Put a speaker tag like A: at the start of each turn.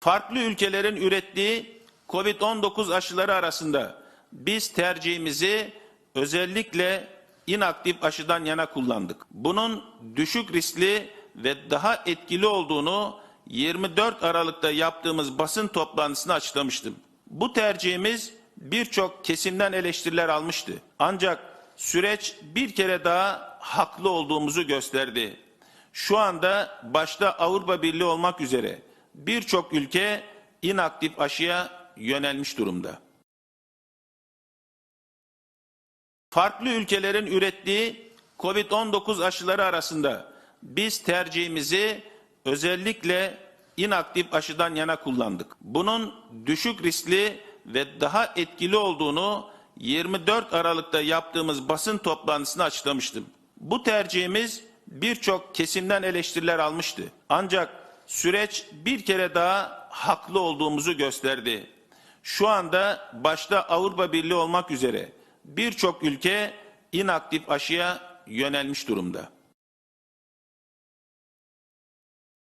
A: Farklı ülkelerin ürettiği COVID-19 aşıları arasında biz tercihimizi özellikle inaktif aşıdan yana kullandık. Bunun düşük riskli ve daha etkili olduğunu 24 Aralık'ta yaptığımız basın toplantısında açıklamıştım. Bu tercihimiz birçok kesimden eleştiriler almıştı. Ancak süreç bir kere daha haklı olduğumuzu gösterdi. Şu anda başta Avrupa Birliği olmak üzere birçok ülke inaktif aşıya yönelmiş durumda. Farklı ülkelerin ürettiği COVID-19 aşıları arasında biz tercihimizi özellikle inaktif aşıdan yana kullandık. Bunun düşük riskli ve daha etkili olduğunu 24 Aralık'ta yaptığımız basın toplantısında açıklamıştım. Bu tercihimiz birçok kesimden eleştiriler almıştı. Ancak süreç bir kere daha haklı olduğumuzu gösterdi. Şu anda başta Avrupa Birliği olmak üzere birçok ülke inaktif aşıya yönelmiş durumda.